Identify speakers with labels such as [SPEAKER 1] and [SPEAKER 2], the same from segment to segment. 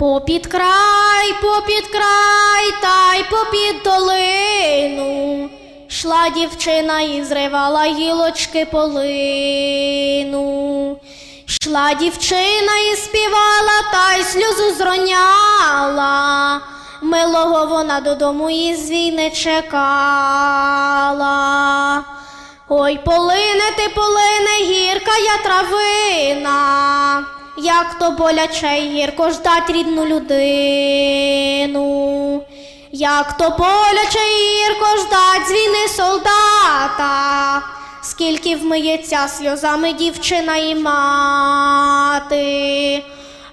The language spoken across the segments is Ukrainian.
[SPEAKER 1] Попід край, попід край, та й попід долину. Шла дівчина і зривала гілочки полину. Шла дівчина і співала, та й сльозу зроняла. Милого вона додому із війни чекала. Ой, полине ти, полине, гірка я травина, як то боляче й гірко ждать рідну людину, як то боляче й гірко ждать з солдата, скільки вмиється сльозами дівчина і мати.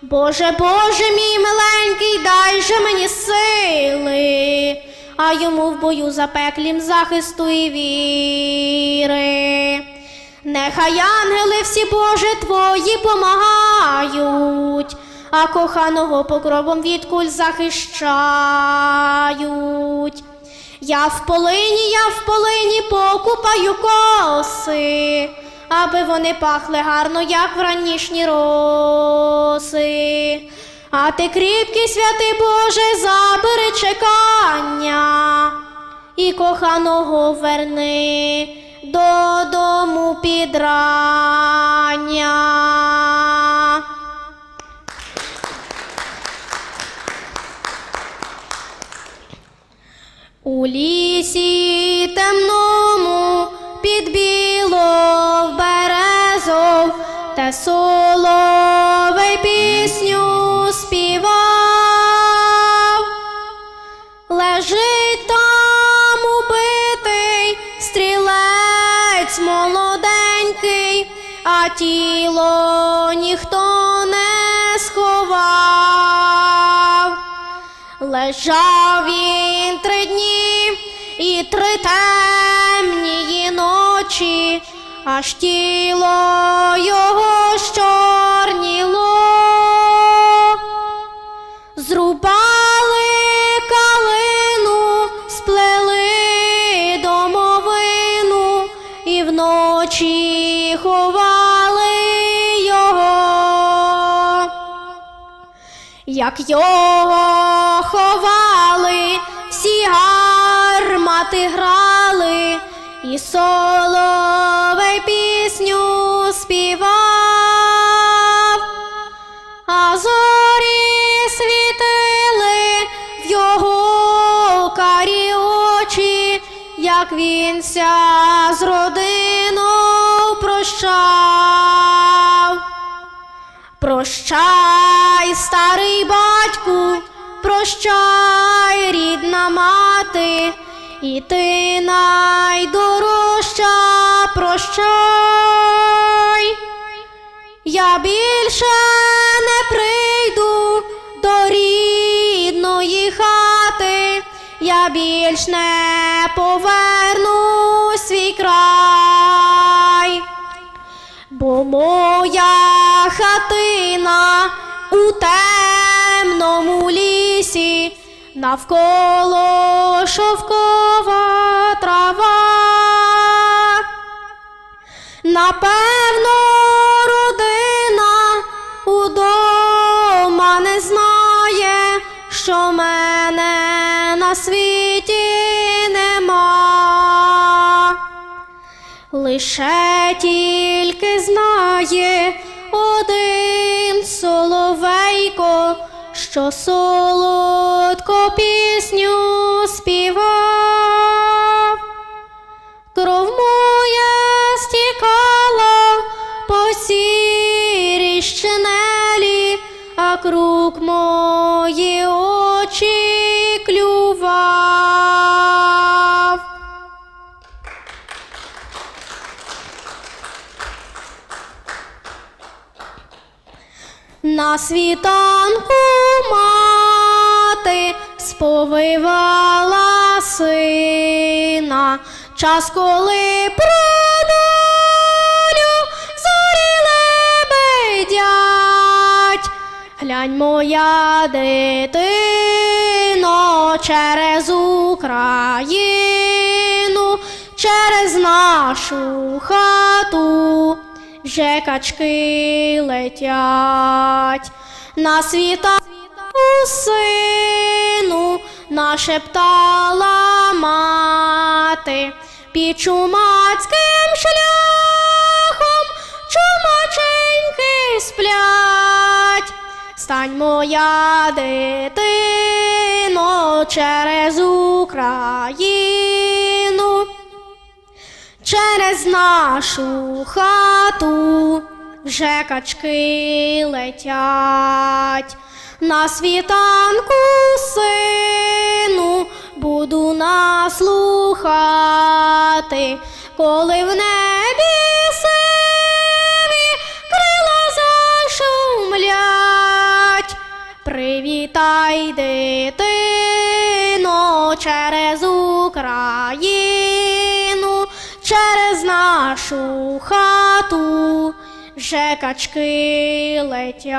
[SPEAKER 1] Боже, Боже мій миленький, дай же мені сили, а йому в бою запеклім захисту і віри. Нехай ангели всі Боже твої помагають, а коханого покровом від куль захищають. Я в полині, я в полині покупаю коси, аби вони пахли гарно, як вранішні роси. А ти кріпкий, святий Боже, забери чекання і коханого верни додому підрання. У лісі темному під білов березов та соловей пісню співав. Стрілець молоденький, а тіло ніхто не сховав. Лежав він три дні і три темні ночі, аж тіло його щорніло. Зрубали вночі ховали його. Як його ховали, всі гармати грали, і соловей пісню співав, як він ся з родиною прощав. Прощай, старий батьку, прощай, рідна мати, і ти найдорожча прощай. Я більше я більш не поверну свій край. Бо моя хатина у темному лісі, навколо шовкова трава. Напевно, світі нема. Лише тільки знає один соловейко, що солодко пісню співав. Кров моя стікала по сірій щенелі, а круг мої На світанку мати сповивала сина, час, коли про долю зорі лебедять. Глянь, моя дитино, через Україну, через нашу хату вже качки летять. На світа сину нашептала мати. Під чумацьким шляхом чумаченьки сплять. Стань моя дитино через Україну, через нашу хату вже качки летять. На світанку сину буду наслухати, коли в небі сиві крила зашумлять. Привітай, дитино, через Україну, через нашу хату вже качки летять.